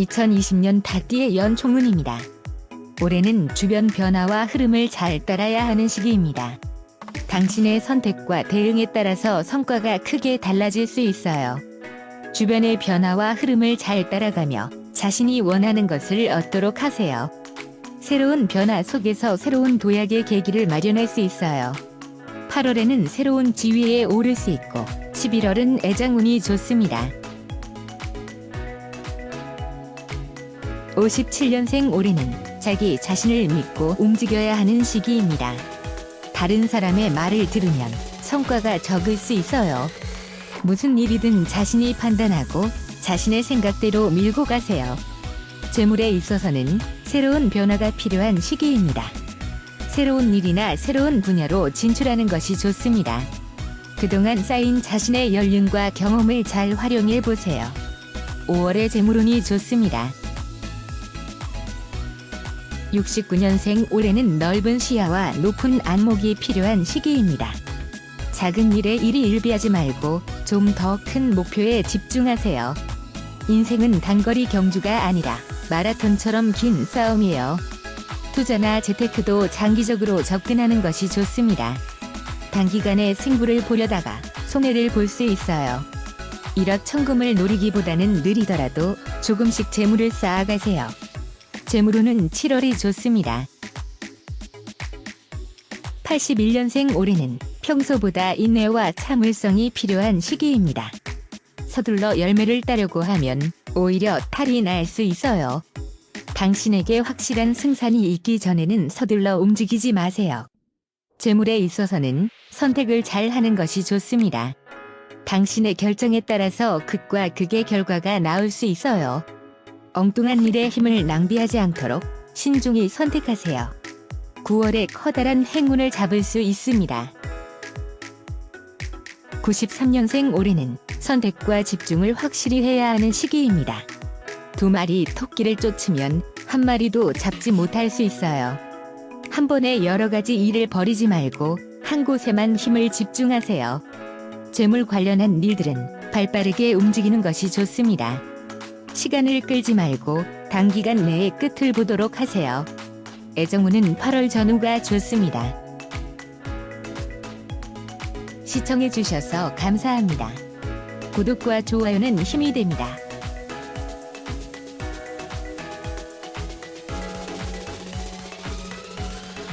2020년 닭띠의 연총운입니다. 올해는 주변 변화와 흐름을 잘 따라야 하는 시기입니다. 당신의 선택과 대응에 따라서 성과가 크게 달라질 수 있어요. 주변의 변화와 흐름을 잘 따라가며 자신이 원하는 것을 얻도록 하세요. 새로운 변화 속에서 새로운 도약의 계기를 마련할 수 있어요. 8월에는 새로운 지위에 오를 수 있고 11월은 애장운이 좋습니다. 57년생 올해는 자기 자신을 믿고 움직여야 하는 시기입니다. 다른 사람의 말을 들으면 성과가 적을 수 있어요. 무슨 일이든 자신이 판단하고 자신의 생각대로 밀고 가세요. 재물에 있어서는 새로운 변화가 필요한 시기입니다. 새로운 일이나 새로운 분야로 진출하는 것이 좋습니다. 그동안 쌓인 자신의 연륜과 경험을 잘 활용해 보세요. 5월의 재물운이 좋습니다. 69년생 올해는 넓은 시야와 높은 안목이 필요한 시기입니다. 작은 일에 일이 일비하지 말고 좀 더 큰 목표에 집중하세요. 인생은 단거리 경주가 아니라 마라톤처럼 긴 싸움이에요. 투자나 재테크도 장기적으로 접근하는 것이 좋습니다. 단기간에 승부를 보려다가 손해를 볼 수 있어요. 일확천금을 노리기보다는 느리더라도 조금씩 재물을 쌓아가세요. 재물운은 7월이 좋습니다. 81년생 올해는 평소보다 인내와 참을성이 필요한 시기입니다. 서둘러 열매를 따려고 하면 오히려 탈이 날 수 있어요. 당신에게 확실한 승산이 있기 전에는 서둘러 움직이지 마세요. 재물에 있어서는 선택을 잘 하는 것이 좋습니다. 당신의 결정에 따라서 극과 극의 결과가 나올 수 있어요. 엉뚱한 일에 힘을 낭비하지 않도록 신중히 선택하세요. 9월에 커다란 행운을 잡을 수 있습니다. 93년생 올해는 선택과 집중을 확실히 해야 하는 시기입니다. 두 마리 토끼를 쫓으면 한 마리도 잡지 못할 수 있어요. 한 번에 여러 가지 일을 벌이지 말고 한 곳에만 힘을 집중하세요. 재물 관련한 일들은 발빠르게 움직이는 것이 좋습니다. 시간을 끌지 말고 단기간 내에 끝을 보도록 하세요. 애정운은 8월 전후가 좋습니다. 시청해주셔서 감사합니다. 구독과 좋아요는 힘이 됩니다.